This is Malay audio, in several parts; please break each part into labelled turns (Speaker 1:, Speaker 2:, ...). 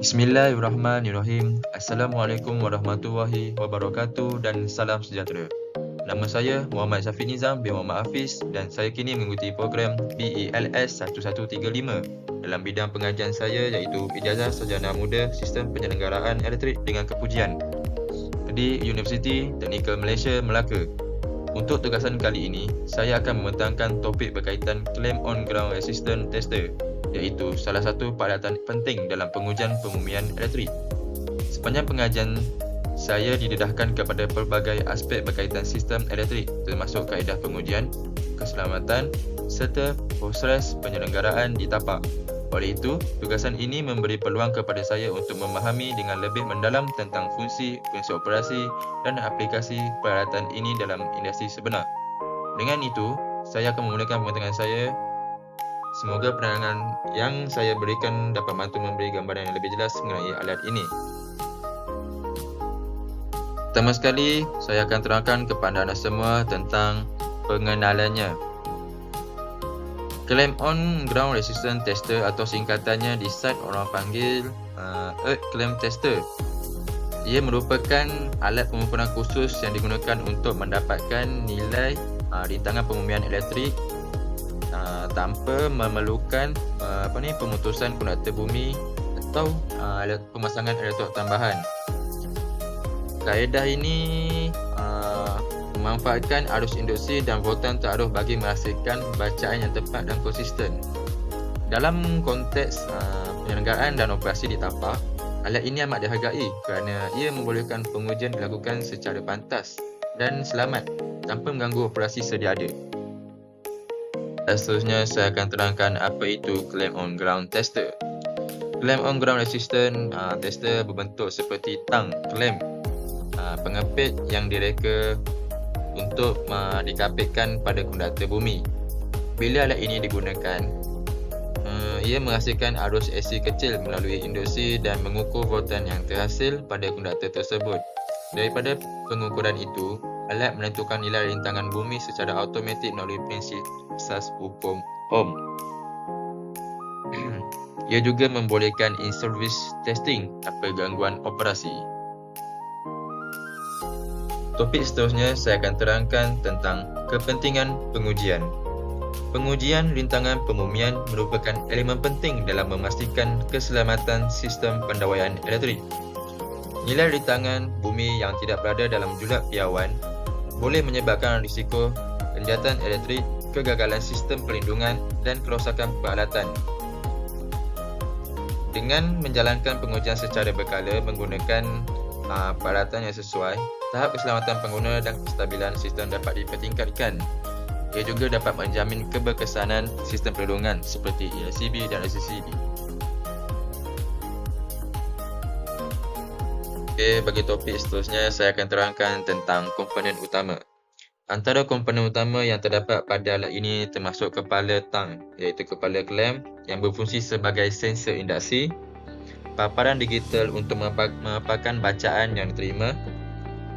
Speaker 1: Bismillahirrahmanirrahim. Assalamualaikum warahmatullahi wabarakatuh dan salam sejahtera. Nama saya Muhammad Syafiq Nizam bin Muhammad Hafiz dan saya kini mengikuti program BELS 1135 dalam bidang pengajian saya iaitu Ijazah Sarjana Muda Sistem Penyelenggaraan Elektrik dengan Kepujian di Universiti Teknikal Malaysia Melaka. Untuk tugasan kali ini, saya akan membentangkan topik berkaitan Claim On Ground Resistance Tester iaitu salah satu peralatan penting dalam pengujian pemumian elektrik. Sepanjang pengajian, saya didedahkan kepada pelbagai aspek berkaitan sistem elektrik termasuk kaedah pengujian, keselamatan serta proses penyelenggaraan di tapak. Oleh itu, tugasan ini memberi peluang kepada saya untuk memahami dengan lebih mendalam tentang fungsi, fungsi operasi dan aplikasi peralatan ini dalam industri sebenar. Dengan itu, saya akan memulakan pembentangan saya Semoga penerangan yang saya berikan dapat bantu memberi gambaran yang lebih jelas mengenai alat ini. Pertama sekali, saya akan terangkan kepada anda semua tentang pengenalannya. Claim on ground resistance tester atau singkatannya di site orang panggil uh, Earth Claim Tester. Ia merupakan alat pengukuran khusus yang digunakan untuk mendapatkan nilai uh, rintangan pemumian elektrik uh, tanpa memerlukan uh, apa ni pemutusan konduktor bumi atau uh, pemasangan elektrod tambahan. Kaedah ini uh, memanfaatkan arus induksi dan voltan taruh bagi menghasilkan bacaan yang tepat dan konsisten. Dalam konteks uh, penyelenggaraan dan operasi di tapak, alat ini amat dihargai kerana ia membolehkan pengujian dilakukan secara pantas dan selamat tanpa mengganggu operasi sedia ada. Dan seterusnya saya akan terangkan apa itu claim on ground tester. Claim on ground resistant uh, tester berbentuk seperti tang claim uh, pengepit yang direka untuk uh, dikapitkan pada konduktor bumi. Bila alat ini digunakan, uh, ia menghasilkan arus AC kecil melalui induksi dan mengukur voltan yang terhasil pada konduktor tersebut. Daripada pengukuran itu, alat menentukan nilai rintangan bumi secara automatik melalui prinsip asas hukum Ohm. Ia juga membolehkan in-service testing tanpa gangguan operasi. Topik seterusnya saya akan terangkan tentang kepentingan pengujian. Pengujian rintangan pemumian merupakan elemen penting dalam memastikan keselamatan sistem pendawaian elektrik. Nilai rintangan bumi yang tidak berada dalam julat piawan boleh menyebabkan risiko kenjatan elektrik, kegagalan sistem perlindungan dan kerosakan peralatan. Dengan menjalankan pengujian secara berkala menggunakan uh, peralatan yang sesuai, tahap keselamatan pengguna dan kestabilan sistem dapat dipertingkatkan. Ia juga dapat menjamin keberkesanan sistem perlindungan seperti ELCB dan SCCB. Okey, bagi topik seterusnya saya akan terangkan tentang komponen utama. Antara komponen utama yang terdapat pada alat ini termasuk kepala tang iaitu kepala klem yang berfungsi sebagai sensor induksi, paparan digital untuk memaparkan bacaan yang diterima,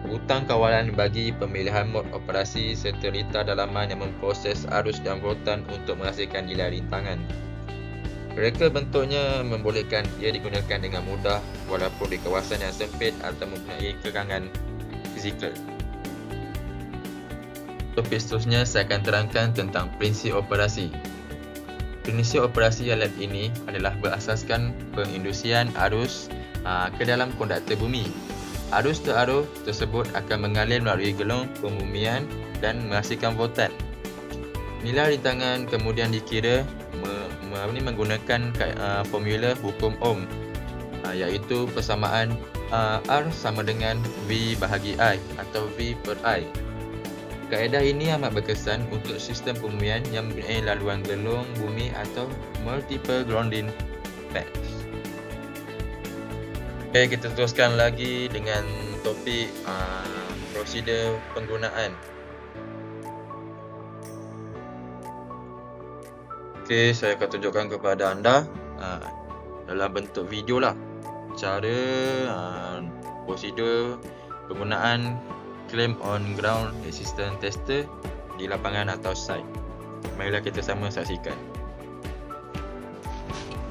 Speaker 1: hutang kawalan bagi pemilihan mod operasi serta lita dalaman yang memproses arus dan voltan untuk menghasilkan nilai rintangan. Mereka bentuknya membolehkan ia digunakan dengan mudah walaupun di kawasan yang sempit atau mempunyai kekangan fizikal. Topik seterusnya saya akan terangkan tentang prinsip operasi. Prinsip operasi alat ini adalah berasaskan pengindusian arus aa, ke dalam konduktor bumi. Arus terarus tersebut akan mengalir melalui gelung pembumian dan menghasilkan voltan. Nilai rintangan kemudian dikira apa ni menggunakan uh, formula hukum Ohm uh, iaitu persamaan uh, R sama dengan V bahagi I atau V per I. Kaedah ini amat berkesan untuk sistem pemumian yang mempunyai laluan gelung bumi atau multiple grounding pads. Okay, kita teruskan lagi dengan topik uh, prosedur penggunaan Okey, saya akan tunjukkan kepada anda uh, dalam bentuk video lah cara uh, prosedur penggunaan claim on ground resistance tester di lapangan atau site. Marilah kita sama saksikan.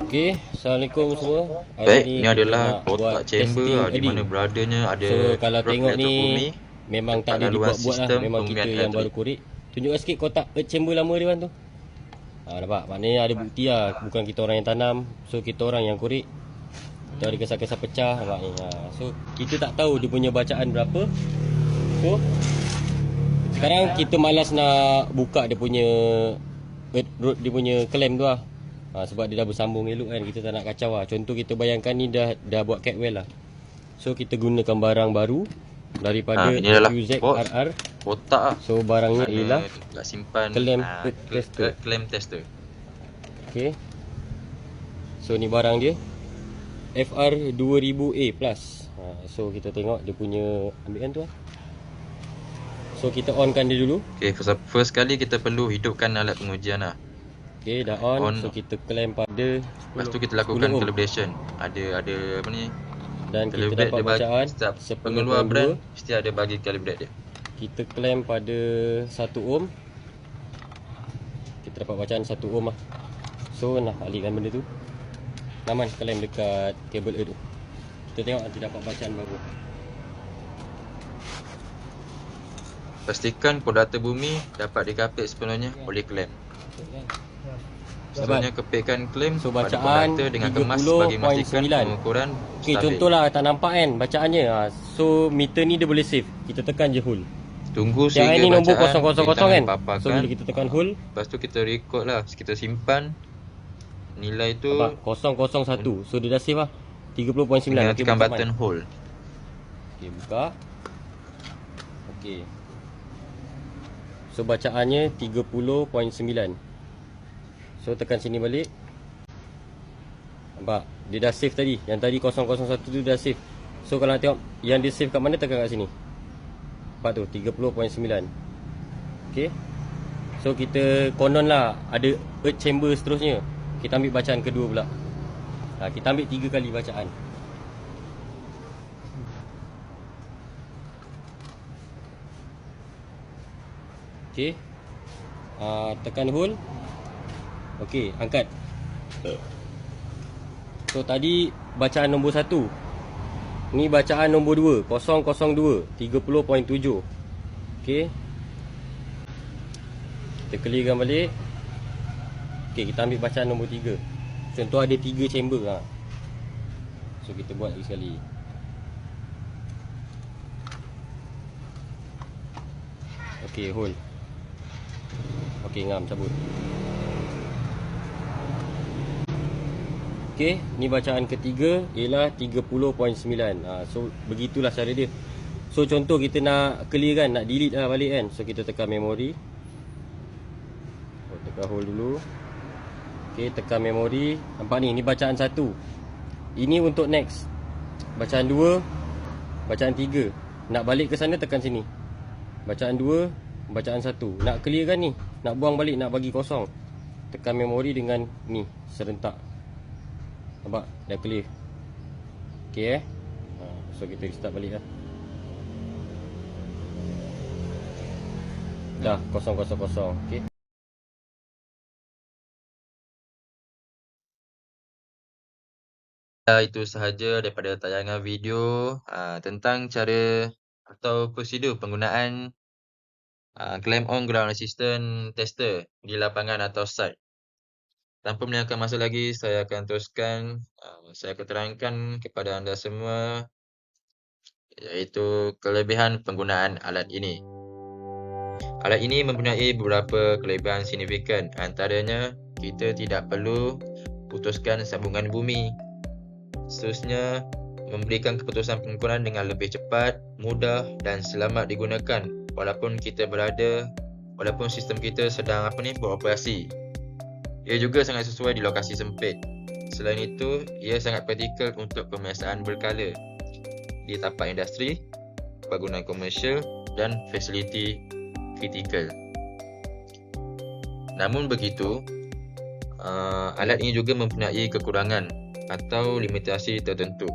Speaker 2: Okey, Assalamualaikum semua.
Speaker 1: Hari Baik, ni, ni adalah kotak chamber lah, di mana beradanya ada
Speaker 2: So kalau tengok ni bumi, memang tak ada dibuat-buat lah, memang kita yang baru kurik. Tunjukkan sikit kotak chamber lama dia kan tu. Ha, nampak? Maknanya ada bukti lah, bukan kita orang yang tanam. So kita orang yang kurik. Kita ada kesah-kesah pecah nampak ni. Ha. So kita tak tahu dia punya bacaan berapa. So sekarang kita malas nak buka dia punya dia punya claim tu lah ha, Sebab dia dah bersambung elok kan Kita tak nak kacau lah Contoh kita bayangkan ni dah dah buat catwell lah So kita gunakan barang baru Daripada
Speaker 1: ha, UZRR Kotak lah
Speaker 2: So barangnya Mana ialah
Speaker 1: Nak simpan.
Speaker 2: Claim ha, tester.
Speaker 1: Claim tester.
Speaker 2: Okay. So ni barang dia. FR 2000A plus. Ha, So kita tengok dia punya Ambilkan tu lah So kita onkan dia dulu.
Speaker 1: Okay first, first kali kita perlu hidupkan alat pengujian lah.
Speaker 2: Okay dah on, on. So kita claim pada
Speaker 1: 10, Lepas tu kita lakukan calibration. Ada ada apa ni?
Speaker 2: Dan kita dapat bacaan
Speaker 1: Setiap pengeluar brand Mesti ada bagi calibrate dia
Speaker 2: Kita claim pada 1 ohm. Kita dapat bacaan 1 ohm lah. So nak alihkan benda tu. Naman claim dekat kabel A tu. Kita tengok nanti dapat bacaan baru.
Speaker 1: Pastikan kodata bumi dapat dikapit sepenuhnya oleh claim. Sebenarnya kepekkan claim
Speaker 2: so, bacaan dengan kemas bagi memastikan pengukuran okay, contohlah tak nampak kan bacaannya? Ha. so meter ni dia boleh save. Kita tekan je hole
Speaker 1: tunggu sehingga
Speaker 2: ini nombor 000 kan? papakan. so bila kita tekan hole
Speaker 1: lepas tu kita record lah kita simpan. Nilai tu
Speaker 2: Apa? 001 so dia dah save lah. 30.9
Speaker 1: okay, tekan button hold.
Speaker 2: Ok buka. Ok so bacaannya 30.9 So tekan sini balik. Nampak? Dia dah save tadi. Yang tadi 001 tu dah save. So kalau nak tengok Yang dia save kat mana tekan kat sini Nampak tu 30.9 Okay So kita konon lah. Ada earth chamber seterusnya. Kita ambil bacaan kedua pula. Ha, Kita ambil tiga kali bacaan. Okay uh, Tekan hold. Okey, angkat. So tadi bacaan nombor 1. Ni bacaan nombor 2, 002, 30.7. Okey. Kita clearkan balik. Okey, kita ambil bacaan nombor 3. Contoh ada 3 chamber ha. So kita buat lagi sekali. Okey, hold. Okey, ngam cabut. Okey, ni bacaan ketiga ialah 30.9. Ha, so begitulah cara dia. So contoh kita nak clear kan, nak delete lah balik kan. So kita tekan memori. Oh, tekan hold dulu. Okey, tekan memori. Nampak ni, ni bacaan satu. Ini untuk next. Bacaan dua, bacaan tiga. Nak balik ke sana tekan sini. Bacaan dua, bacaan satu. Nak clear kan ni, nak buang balik, nak bagi kosong. Tekan memori dengan ni, serentak. Nampak? Dah clear? Okay eh? Ha, So kita restart balik lah. Dah kosong kosong kosong. Okay.
Speaker 1: Itu sahaja daripada tayangan video uh, tentang cara atau prosedur penggunaan uh, claim on ground assistant tester di lapangan atau site. Tanpa melengahkan masa lagi, saya akan teruskan, uh, saya akan terangkan kepada anda semua iaitu kelebihan penggunaan alat ini. Alat ini mempunyai beberapa kelebihan signifikan. Antaranya, kita tidak perlu putuskan sambungan bumi. Seterusnya, memberikan keputusan pengukuran dengan lebih cepat, mudah dan selamat digunakan walaupun kita berada walaupun sistem kita sedang apa ni beroperasi ia juga sangat sesuai di lokasi sempit. Selain itu, ia sangat praktikal untuk pemeriksaan berkala di tapak industri, bangunan komersial dan fasiliti kritikal. Namun begitu, uh, alat ini juga mempunyai kekurangan atau limitasi tertentu.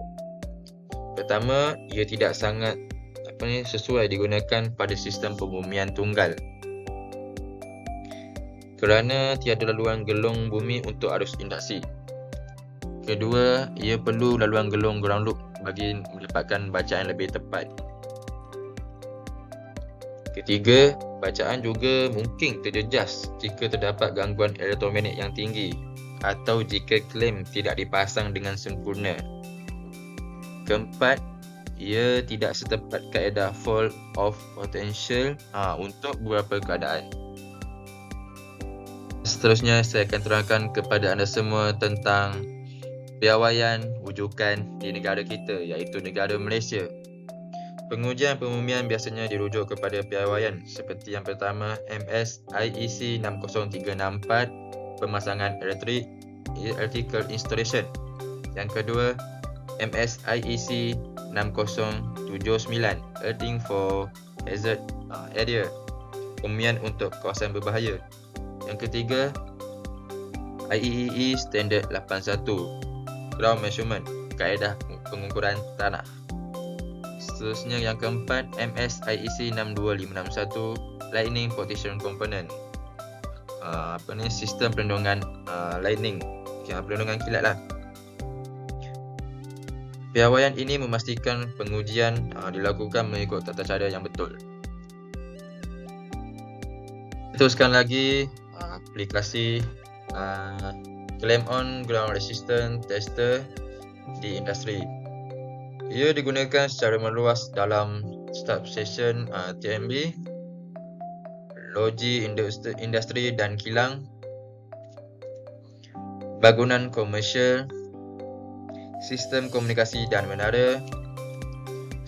Speaker 1: Pertama, ia tidak sangat apa ni sesuai digunakan pada sistem pembumian tunggal kerana tiada laluan gelung bumi untuk arus induksi. Kedua, ia perlu laluan gelung ground loop bagi mendapatkan bacaan lebih tepat. Ketiga, bacaan juga mungkin terjejas jika terdapat gangguan elektromagnet yang tinggi atau jika klaim tidak dipasang dengan sempurna. Keempat, ia tidak setepat kaedah fault of potential ha, untuk beberapa keadaan. Seterusnya saya akan terangkan kepada anda semua tentang piawaian wujukan di negara kita iaitu negara Malaysia. Pengujian pengumian biasanya dirujuk kepada piawaian seperti yang pertama MS IEC 60364 pemasangan elektrik electrical installation. Yang kedua MS IEC 6079 Earthing for Hazard uh, Area Pemian untuk kawasan berbahaya Yang ketiga IEEE e Standard 81 Ground Measurement Kaedah pengukuran tanah. Seterusnya yang keempat MS IEC 62561 Lightning Protection Component. Uh, Apa ni? Sistem perlindungan uh, lightning. Okay, Perlindungan kilat lah. Piawaian ini memastikan pengujian uh, dilakukan mengikut tata cara yang betul. Teruskan lagi aplikasi uh, Claim on Ground Resistance Tester di industri. Ia digunakan secara meluas dalam substation uh, TMB, logi industri dan kilang, bangunan komersial, sistem komunikasi dan menara,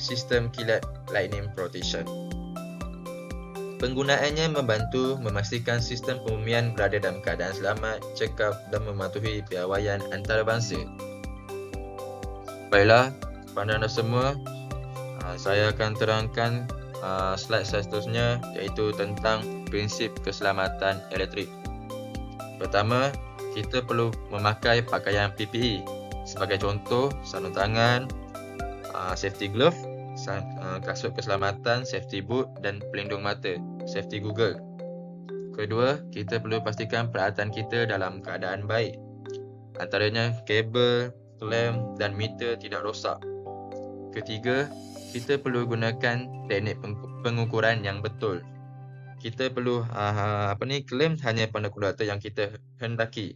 Speaker 1: sistem kilat lightning protection. Penggunaannya membantu memastikan sistem pengumian berada dalam keadaan selamat, cekap dan mematuhi piawaian antarabangsa. Baiklah, kepada anda semua, ah, saya akan terangkan ah, slide seterusnya iaitu tentang prinsip keselamatan elektrik. Pertama, kita perlu memakai pakaian PPE Sebagai contoh, sarung tangan, uh, safety glove, kasut keselamatan, safety boot dan pelindung mata, safety Google. Kedua, kita perlu pastikan peralatan kita dalam keadaan baik. Antaranya kabel, klem dan meter tidak rosak. Ketiga, kita perlu gunakan teknik pengukuran yang betul. Kita perlu uh, apa ni klaim hanya pada kulator yang kita hendaki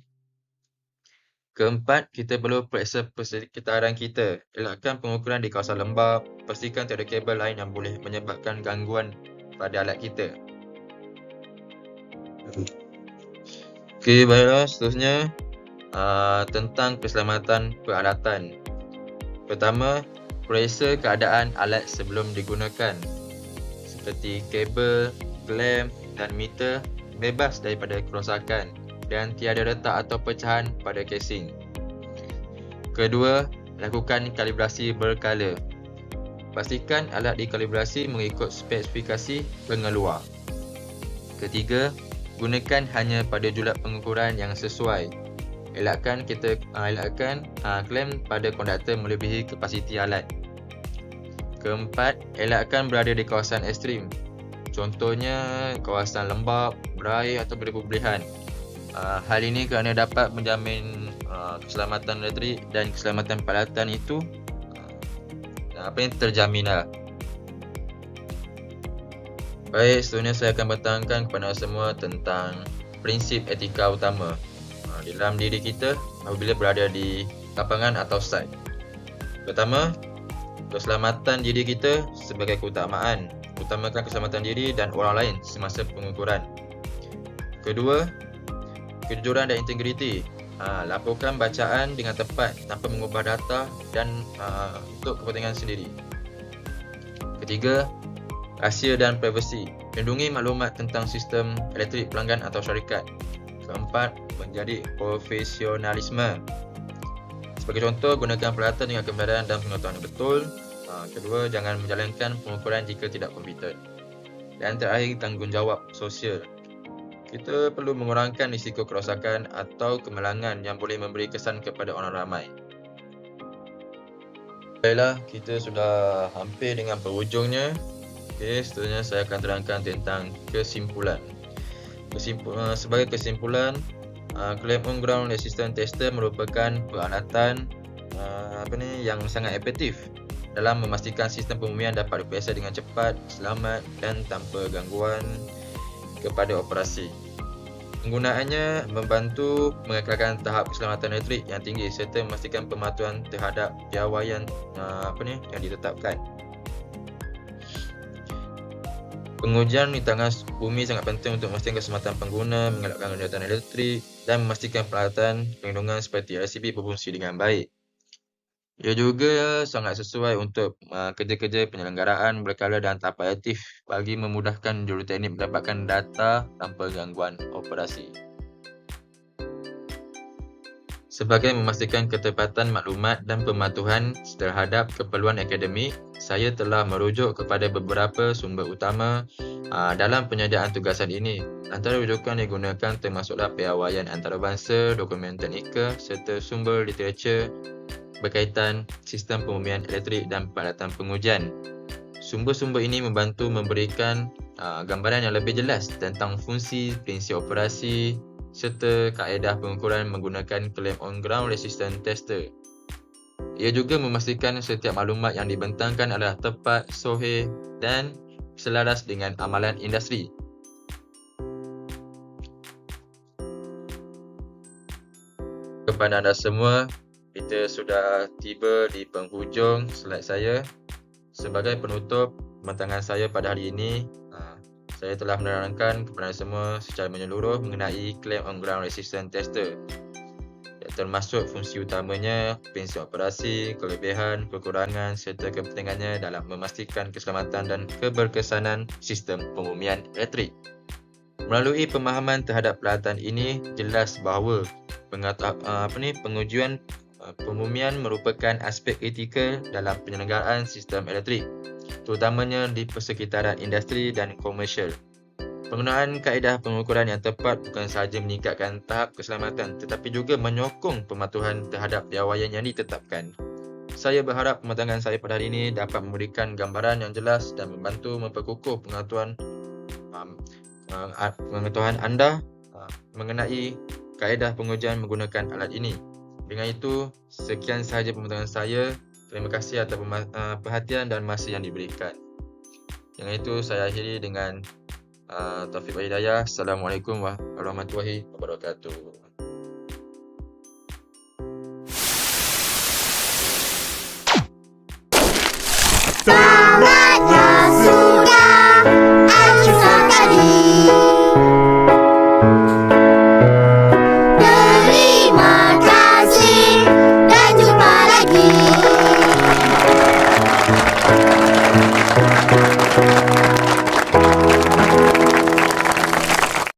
Speaker 1: Keempat, kita perlu periksa persekitaran kita. Elakkan pengukuran di kawasan lembab. Pastikan tiada kabel lain yang boleh menyebabkan gangguan pada alat kita. Okey, baiklah. Seterusnya, uh, tentang keselamatan peralatan. Pertama, periksa keadaan alat sebelum digunakan. Seperti kabel, klem dan meter bebas daripada kerosakan dan tiada retak atau pecahan pada casing. Kedua, lakukan kalibrasi berkala. Pastikan alat dikalibrasi mengikut spesifikasi pengeluar. Ketiga, gunakan hanya pada julat pengukuran yang sesuai. Elakkan kita uh, elakkan uh, klaim pada konduktor melebihi kapasiti alat. Keempat, elakkan berada di kawasan ekstrim. Contohnya kawasan lembap, berair atau berlebihan. Uh, hal ini kerana dapat menjamin uh, keselamatan elektrik dan keselamatan peralatan itu uh, apa yang terjamin lah. Baik, seterusnya saya akan bertangkan kepada semua tentang prinsip etika utama uh, di dalam diri kita apabila berada di lapangan atau site. Pertama, keselamatan diri kita sebagai keutamaan. Utamakan keselamatan diri dan orang lain semasa pengukuran. Kedua, kejujuran dan integriti. Ha, laporkan bacaan dengan tepat tanpa mengubah data dan ha, untuk kepentingan sendiri. Ketiga, rahsia dan privasi. Lindungi maklumat tentang sistem elektrik pelanggan atau syarikat. Keempat, menjadi profesionalisme. Sebagai contoh, gunakan peralatan dengan kebenaran dan pengetahuan yang betul. Ha, kedua, jangan menjalankan pengukuran jika tidak komputer. Dan terakhir, tanggungjawab sosial kita perlu mengurangkan risiko kerosakan atau kemalangan yang boleh memberi kesan kepada orang ramai. Baiklah, kita sudah hampir dengan penghujungnya. Okey, seterusnya saya akan terangkan tentang kesimpulan. Kesimpul, eh, sebagai kesimpulan, uh, claim on ground resistance tester merupakan peralatan uh, apa ni yang sangat efektif dalam memastikan sistem pemumian dapat berbiasa dengan cepat, selamat dan tanpa gangguan kepada operasi. Penggunaannya membantu mengekalkan tahap keselamatan elektrik yang tinggi serta memastikan pematuhan terhadap piawaian uh, apa ni yang ditetapkan. Pengujian di tangan bumi sangat penting untuk memastikan keselamatan pengguna, mengelakkan kejahatan elektrik dan memastikan peralatan perlindungan seperti RCB berfungsi dengan baik. Ia juga sangat sesuai untuk uh, kerja-kerja penyelenggaraan berkala dan tahap aktif bagi memudahkan juruteknik mendapatkan data tanpa gangguan operasi. Sebagai memastikan ketepatan maklumat dan pematuhan terhadap keperluan akademik, saya telah merujuk kepada beberapa sumber utama aa, ah, dalam penyediaan tugasan ini. Antara rujukan digunakan termasuklah piawaian antarabangsa, dokumen teknikal serta sumber literatur berkaitan sistem pemumian elektrik dan peralatan pengujian. Sumber-sumber ini membantu memberikan ah, gambaran yang lebih jelas tentang fungsi, prinsip operasi serta kaedah pengukuran menggunakan claim on ground resistance tester. Ia juga memastikan setiap maklumat yang dibentangkan adalah tepat, soheh dan selaras dengan amalan industri. Kepada anda semua, kita sudah tiba di penghujung slide saya. Sebagai penutup pembentangan saya pada hari ini, ha, saya telah menerangkan kepada semua secara menyeluruh mengenai claim on ground resistance tester termasuk fungsi utamanya, prinsip operasi, kelebihan, kekurangan serta kepentingannya dalam memastikan keselamatan dan keberkesanan sistem pemumian elektrik. Melalui pemahaman terhadap peralatan ini, jelas bahawa pengata, apa ni, pengujian pemumian merupakan aspek kritikal dalam penyelenggaraan sistem elektrik, terutamanya di persekitaran industri dan komersial. Penggunaan kaedah pengukuran yang tepat bukan sahaja meningkatkan tahap keselamatan tetapi juga menyokong pematuhan terhadap piawaian yang ditetapkan. Saya berharap pematangan saya pada hari ini dapat memberikan gambaran yang jelas dan membantu memperkukuh pengetahuan um, uh, pengetahuan anda uh, mengenai kaedah pengujian menggunakan alat ini. Dengan itu, sekian sahaja pematangan saya. Terima kasih atas uh, perhatian dan masa yang diberikan. Dengan itu, saya akhiri dengan uh, Taufik Hidayah. Assalamualaikum warahmatullahi wabarakatuh.